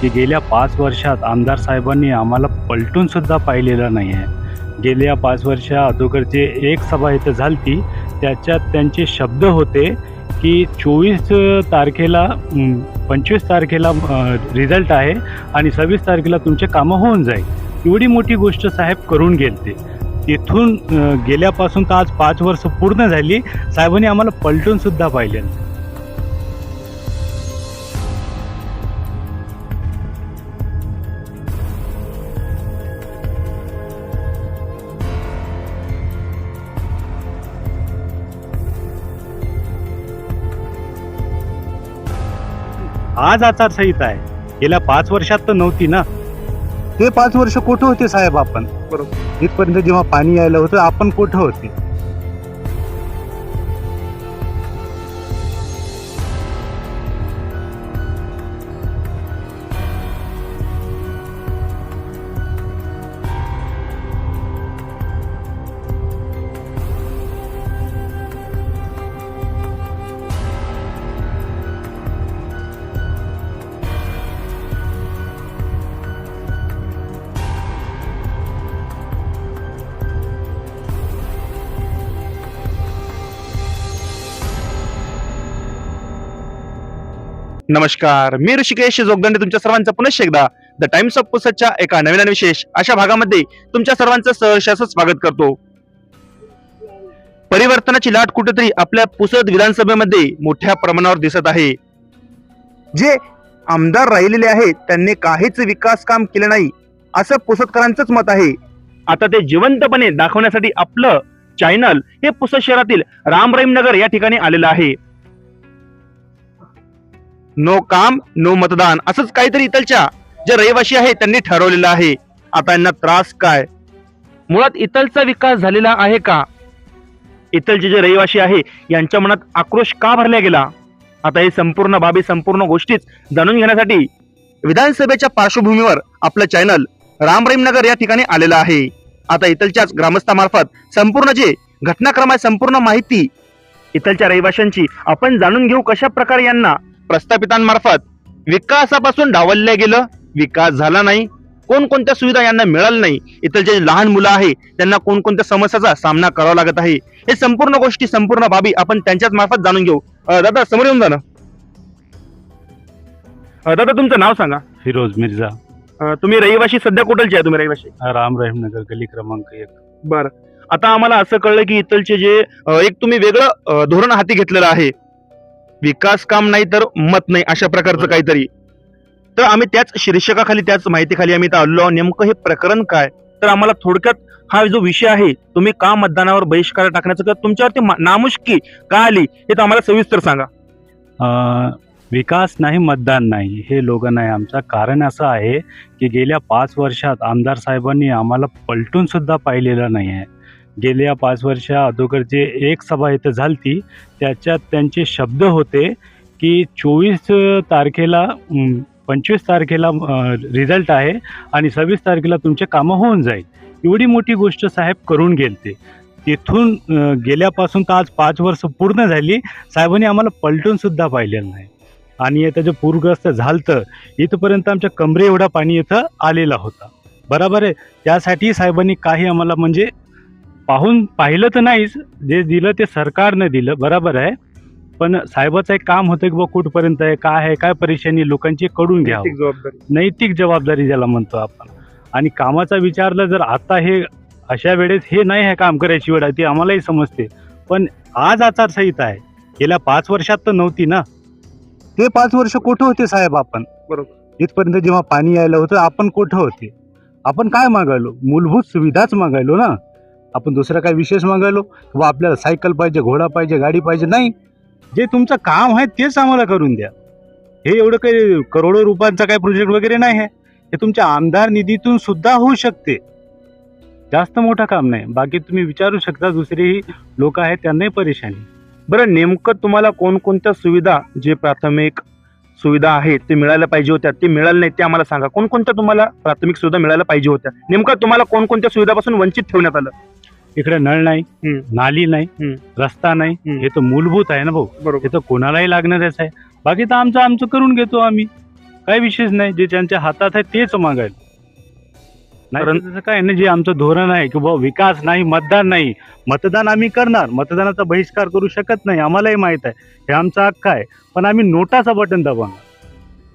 की गेल्या पाच वर्षात आमदार साहेबांनी आम्हाला पलटून सुद्धा पाहिलेलं नाही आहे गेल्या पाच वर्षा अगोदरचे एक सभा इथं झालती त्याच्यात त्यांचे शब्द होते की चोवीस तारखेला पंचवीस तारखेला रिझल्ट आहे आणि सव्वीस तारखेला तुमचे कामं होऊन जाईल. एवढी मोठी गोष्ट साहेब करून गेलते. तिथून गेल्यापासून तर आज पाच वर्ष पूर्ण झाली साहेबांनी आम्हाला पलटून सुद्धा पाहिले आज आचारसंहिता आहे. गेल्या पाच वर्षात तर नव्हती ना. ते पाच वर्ष कुठं होते साहेब आपण? बरोबर. इथपर्यंत जेव्हा पाणी यायला होतं आपण कुठं होते? नमस्कार. मी ऋषिकेश जोगदंडे तुमच्या सर्वांचं पुनश्च एकदा द टाइम्स ऑफ पुसदच्या एका नवीन आणि विशेष अशा भागामध्ये तुमच्या सर्वांचं सहर्ष असं स्वागत करतो. परिवर्तनाची लाट कुठेतरी आपल्या पुसद विधानसभेमध्ये मोठ्या प्रमाणावर दिसत आहे. जे आमदार राहिलेले आहेत त्यांनी काहीच विकास काम केले नाही असं पुसदकरांचंच मत आहे. आता ते जिवंतपणे दाखवण्यासाठी आपलं चॅनल हे पुसद शहरातील राम रहीम नगर या ठिकाणी आलेलं आहे. नो काम नो मतदान असंच काहीतरी इथलच्या जे रहिवासी आहे त्यांनी ठरवलेलं आहे. आता यांना त्रास काय? मुळात इथलचा विकास झालेला आहे का? इथलचे जे रहिवासी आहे यांच्या मनात आक्रोश का भरला गेला? आता हे संपूर्ण बाबी संपूर्ण गोष्टीत जाणून घेण्यासाठी विधानसभेच्या पार्श्वभूमीवर आपलं चॅनल रामरीमनगर या ठिकाणी आलेलं आहे. आता इथलच्याच ग्रामस्थामार्फत संपूर्ण जे घटनाक्रम आहे संपूर्ण माहिती इथलच्या रहिवाशांची आपण जाणून घेऊ कशा प्रकारे यांना प्रस्थापितांमार्फत विकासापासून डावललं गेलं. विकास झाला नाही. कोणकोणत्या सुविधा यांना मिळाल्या नाही. इतर जे लहान मुलं आहे त्यांना कोणकोणत्या समस्याचा सामना करावा लागत आहे. हे संपूर्ण गोष्टी संपूर्ण बाबी आपण त्यांच्याच मार्फत जाणून घेऊ. दादा समोर येऊन जा ना. अं, दादा तुमचं नाव सांगा. फिरोज मिर्झा. अं, तुम्ही रहिवाशी सध्या कुठलचे आहे तुम्ही रहिवाशी राम रहीम नगर गली क्रमांक एक. बर. आता आम्हाला असं कळलं की इथलचे जे अं, एक तुम्ही वेगळं अं, धोरण हाती घेतलेलं आहे. विकास काम नाही तर मत नाही अशा प्रकारचं काहीतरी. तर आम्ही त्याच शीर्षकाखाली त्याच माहितीखाली आम्ही इथं आलो. नेमकं हे प्रकरण काय? तर आम्हाला थोडक्यात हा जो विषय आहे तुम्ही का मतदानावर बहिष्कार टाकण्याचं किंवा तुमच्यावरती नामुष्की का आली हे तर आम्हाला सविस्तर सांगा. विकास नाही मतदान नाही हे लोक नाही. आमचं कारण असं आहे की गेल्या पाच वर्षात आमदार साहेबांनी आम्हाला पलटून सुद्धा पाहिलेलं नाही आहे. गेल्या पाच वर्षा अगोदरचे एक सभा इथं झालती त्याच्यात त्यांचे शब्द होते की चोवीस तारखेला पंचवीस तारखेला रिझल्ट आहे आणि सव्वीस तारखेला तुमचे कामं होऊन जाईल. एवढी मोठी गोष्ट साहेब करून गेलते. तिथून गेल्यापासून तर आज पाच वर्ष पूर्ण झाली. साहेबांनी आम्हाला पलटूनसुद्धा पाहिलेलं नाही. आणि आता जे पूरग्रस्त झालं इथपर्यंत आमच्या कमरे एवढा पाणी इथं आलेला होता. बरोबर आहे. त्यासाठी साहेबांनी काही आम्हाला म्हणजे पाहून पाहिलं तर नाहीच जे दिलं ते सरकारनं दिलं बरोबर आहे. पण साहेबाचं एक काम होतं की बा कुठपर्यंत आहे काय आहे काय परेशानी लोकांची कडून घ्यावं. जबाबदारी. नैतिक जबाबदारी ज्याला म्हणतो आपण. आणि कामाचा विचारलं जर आता हे अशा वेळेस हे नाही आहे काम करायची वेळ आहे ती आम्हालाही समजते. पण आज आचारसंहिता आहे. गेल्या पाच वर्षात तर नव्हती ना. ते पाच वर्ष कुठं होते साहेब आपण? बरोबर. इथपर्यंत जेव्हा पाणी यायला होतं आपण कुठं होते? आपण काय मागायलो? मूलभूत सुविधाच मागायलो ना. आपण दुसरं काय विशेष मागायलो किंवा आपल्याला सायकल पाहिजे घोडा पाहिजे गाडी पाहिजे नाही. जे तुमचं काम आहे तेच आम्हाला करून द्या. हे एवढं काही करोडो रुपयांचा काही प्रोजेक्ट वगैरे नाही आहे. हे तुमच्या आमदार निधीतून सुद्धा होऊ शकते. जास्त मोठं काम नाही. बाकी तुम्ही विचारू शकता दुसरेही लोक आहेत त्यांनाही परेशानी. बरं नेमकं तुम्हाला कोणकोणत्या सुविधा जे प्राथमिक सुविधा आहेत ते मिळायला पाहिजे होत्या ते मिळाल्या नाही ते आम्हाला सांगा. कोणकोणत्या तुम्हाला प्राथमिक सुविधा मिळायला पाहिजे होत्या? नेमकं तुम्हाला कोणकोणत्या सुविधापासून वंचित ठेवण्यात आलं? इकडे नळ नाही. नाली नाही. रस्ता नाही. हे तर मूलभूत आहे ना भाऊ. बरोबर. हे तर कोणालाही लागणारच आहे. बाकी तर आमचं आमचं करून घेतो आम्ही. काही विशेष नाही जे त्यांच्या हातात आहे तेच मागायला. नाही तसं काय नाही जे आमचं धोरण आहे की बाबा विकास नाही मतदान नाही मतदान आम्ही करणार मतदानाचा बहिष्कार करू शकत नाही आम्हालाही माहीत आहे. हे आमचा हक्क आहे. पण आम्ही नोटाचा बटन दाबवणार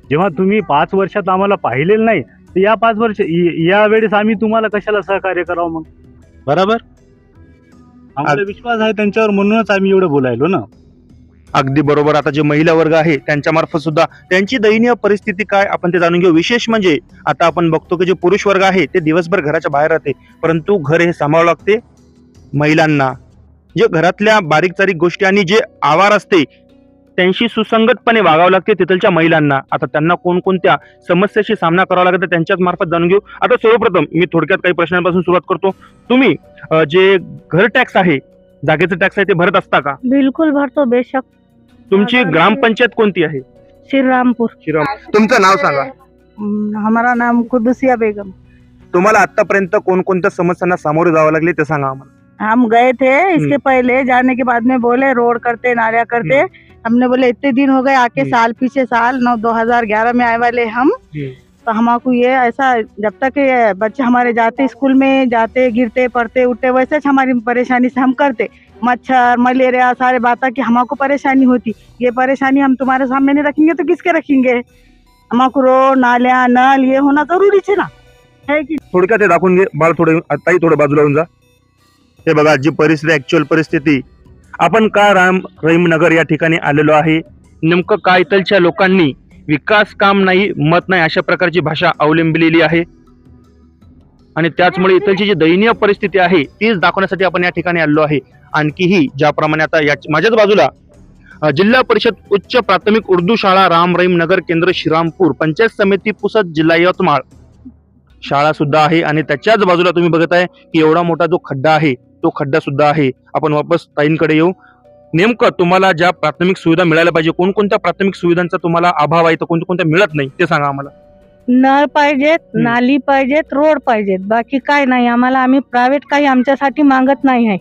जेव्हा तुम्ही पाच वर्षात आम्हाला पाहिलेलं नाही तर या पाच वर्ष इ- या वेळेस आम्ही तुम्हाला कशाला सहकार्य करावं मग? बरोबर? आम्हाला विश्वास आहे त्यांच्यावर म्हणूनच आम्ही एवढं बोलायलो ना. अगदी बरोबर. आता जे महिला वर्ग आहे त्यांच्या मार्फत सुद्धा त्यांची दयनीय परिस्थिती काय आपण ते जाणून घेऊ. विशेष म्हणजे आता आपण बघतो की जे पुरुष वर्ग आहे ते दिवसभर घराच्या बाहेर राहते. परंतु घर हे सांभाळावं लागते महिलांना. जे घरातल्या बारीक सारीक गोष्टी आणि जे आवार असते त्यांशी सुसंगतपणे वागावं लागते तिथलच्या महिलांना. आता त्यांना कोणकोणत्या समस्याशी सामना करावा लागतो त्यांच्याच मार्फत जाणून घेऊ. आता सर्वप्रथम मी थोडक्यात काही प्रश्नांपासून सुरुवात करतो. तुम्ही जे घर टॅक्स आहे जागेचं टॅक्स आहे ते भरत असता का? बिलकुल भरतो. बेशक. तुमची. ग्रामपंचायत कोणती आहे? श्रीरामपुर. तुमचं नाव सांगा. हम्म, हमारा नाम कुदसिया बेगम. तुम्हाला आतापर्यंत कोणकोणत्या समस्यांना सामोरे जावं लागले ते सांगा आम्हाला. हम गए थे इसके हम्म। पहले जाने के बाद में बोले रोड करते नालिया करते. हमने बोले इतने दिन हो गए आके हम्म। साल पीछे साल नौ 2011 में आए वाले हम। तो हमको ये ऐसा जब तक ये बच्चे हमारे जाते स्कूल में जाते गिरते पड़ते उठते वैसे हमारी परेशानी से हम करते। मच्छर मलेरिया सारे बात की हमको परेशानी होती। ये परेशानी हम तुम्हारे सामने नहीं रखेंगे तो किसके रखेंगे? हमको रोड नाल्या नल ये होना जरूरी है ना? है कि थोडक्यात हे दाखवून घे बाळ थोडे ताई थोडं बाजूला होऊन जा. हे बघा जी परिस्थिती ऍक्च्युअल परिस्थिती. आपण का राम रहीम नगर या ठिकाणी आलेलो आहे? नेमकं काय इथलच्या लोकांनी विकास काम नाही मत नाही अशा प्रकारची भाषा अवलंबिलेली आहे. आणि त्याचमुळे इथलची जी दयनीय परिस्थिती आहे तीच दाखवण्यासाठी आपण या ठिकाणी आलो आहे. आणखीही ज्याप्रमाणे आता या माझ्याच बाजूला जिल्हा परिषद उच्च प्राथमिक उर्दू शाळा राम रहीम नगर केंद्र श्रीरामपूर पंचायत समिती पुसद जिल्हा यवतमाळ. शाळा सुद्धा आहे आणि त्याच्याच बाजूला तुम्ही बघत आहे की एवढा मोठा जो खड्डा आहे तो खड्डा सुद्धा आहे. आपण वापस ताईंकडे येऊ. नेमकं तुम्हाला ज्या प्राथमिक सुविधा मिळायला पाहिजे कोणकोणत्या प्राथमिक सुविधांचा तुम्हाला अभाव आहे तर कोणत्या कोणत्या मिळत नाही ते सांगा आम्हाला. नळ पाहिजेत. नाली पाहिजेत रोड पाहिजेत. बाकी काय नाही. आम्हाला आम्ही प्रायव्हेट काही आमच्यासाठी मागत नाही आहे.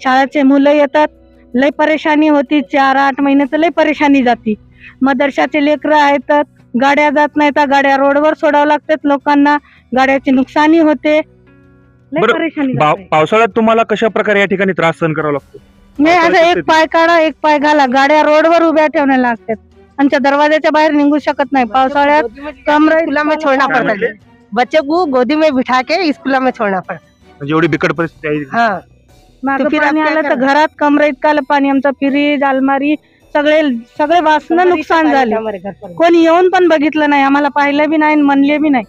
शाळेचे मुलं येतात. लय परेशानी होती. चार आठ महिने तर लय परेशानी जाती. मदरशाचे लेकरं आहेत. गाड्या जात नाही तर गाड्या रोडवर सोडावं लागतात लोकांना. गाड्याची नुकसानी होते. लय बरं, परेशानी जाते. पावसाळ्यात तुम्हाला कशा प्रकारे या ठिकाणी त्रास सहन करावा लागतो? नाही असं एक. पाय काढा एक पाय घाला. गाड्या रोडवर उभ्या ठेवण्या लागतात. आमच्या दरवाजाच्या बाहेर निघू शकत नाही. पावसाळ्यात कमरे स्कूल में छोड़ना पड़ता? है बच्चे को गोदी में बिठा के स्कूल में छोड़ना पड़ता. म्हणजे एवढी बिकट परिस्थिती आहे. हाँ. मागं तो फिर पाणी आप क्या आलं तर करणार? घरात कमरे इतकालं पाणी आमचं फ्रीज अलमारी सगळे सगळे वासनं नुकसान झाले. कोणी येऊन पण बघितलं नाही आम्हाला पाहिलं बी नाही आणि म्हणले बी नाही.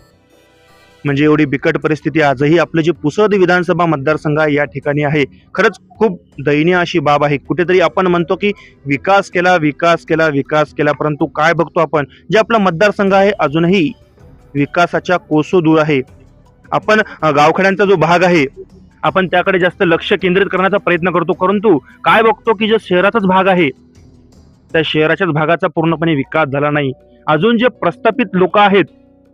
म्हणजे एवढी बिकट परिस्थिती आजही आपलं जे पुसद विधानसभा मतदारसंघ आहे या ठिकाणी आहे. खरंच खूप दयनीय अशी बाब आहे. कुठेतरी आपण म्हणतो की विकास केला विकास केला विकास केला परंतु काय बघतो आपण? जे आपला मतदारसंघ आहे अजूनही विकासाच्या कोसो दूर आहे. आपण गावखेड्यांचा जो भाग आहे आपण त्याकडे जास्त लक्ष केंद्रित करण्याचा प्रयत्न करतो. परंतु काय बघतो की जो शहराचाच भाग आहे त्या शहराच्याच भागाचा पूर्णपणे विकास झाला नाही. अजून जे प्रस्थापित लोक आहेत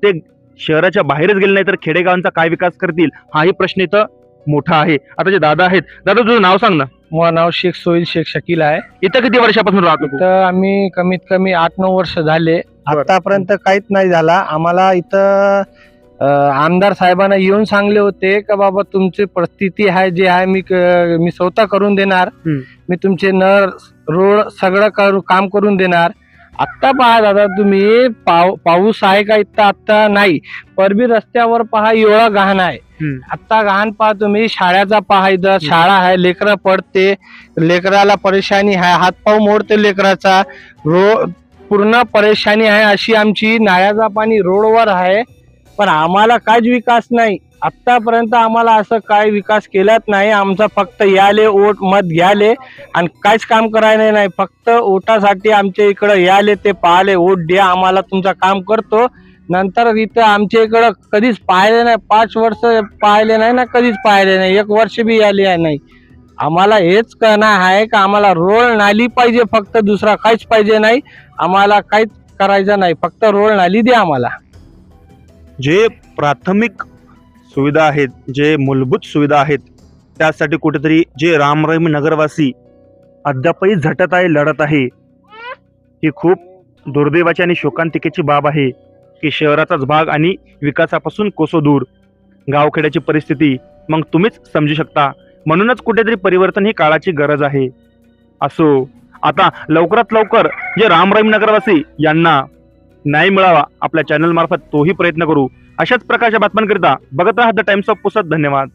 ते शहराच्या बाहेरच गेले नाही तर खेडेगावांचा काय विकास करतील हाही प्रश्न इथं मोठा आहे. आता जे दादा आहेत दादा तुझं नाव सांग ना. माझं नाव शेख सोईल शेख शकील आहे. इथं किती वर्षापासून राहतो तू? तर आम्ही कमीत कमी आठ नऊ वर्ष झाले. बरं. आतापर्यंत काहीच नाही झाला. आम्हाला इथं अं, आमदार साहेबांना येऊन सांगले होते का बाबा तुमची परिस्थिती आहे जे आहे मी क- मी स्वतः करून देणार. हम्म. मी तुमचे नळ रोड सगळं करू काम करून देणार. आत्ता पहा दादा तुम्ही पाव पाऊस आहे का इथं? आत्ता नाही. परबी रस्त्यावर पहा एवढा गहाण आहे. आत्ता गहाण पहा तुम्ही शाळेचा पहा इथं शाळा आहे लेकरं पडते लेकराला परेशानी आहे हातपाव मोडते लेकराचा. रो पूर्ण परेशानी आहे अशी आमची नाळ्याचा पाणी रोडवर आहे. पण आम्हाला काहीच विकास नाही. आतापर्यंत आम्हाला असं काय विकास केलाच नाही. आमचा फक्त याले ओट मत घ्याले आणि काहीच काम करायला नाही. फक्त ओटासाठी आमच्या इकडं याले ते पाहिले ओट द्या आम्हाला तुमचं काम करतो. नंतर इथं आमच्या इकडं कधीच पाहिले नाही. पाच वर्ष पाहिले नाही ना कधीच पाहिले नाही. एक वर्ष बी आले नाही. आम्हाला हेच करणं आहे का? आम्हाला रोड नाली पाहिजे फक्त दुसरा काहीच पाहिजे नाही. आम्हाला काहीच करायचं नाही. फक्त रोड नाली द्या आम्हाला. जे प्राथमिक सुविधा आहेत जे मूलभूत सुविधा आहेत त्यासाठी कुठेतरी जे रामरहीम नगरवासी अद्यापही झटत आहे लढत आहे ही खूप दुर्दैवाची आणि शोकांतिकेची बाब आहे की शहराचाच भाग आणि विकासापासून कोसो दूर. गावखेड्याची परिस्थिती मग तुम्हीच समजू शकता. म्हणूनच कुठेतरी परिवर्तन ही काळाची गरज आहे. असो आता लवकरात लवकर जे रामराम नगरवासी यांना न्याय मिळावा आपल्या चॅनल मार्फत तोही प्रयत्न करू. अशाच प्रकारच्या बातम्यांकरिता बघत राहा द टाइम्स ऑफ पुसत धन्यवाद.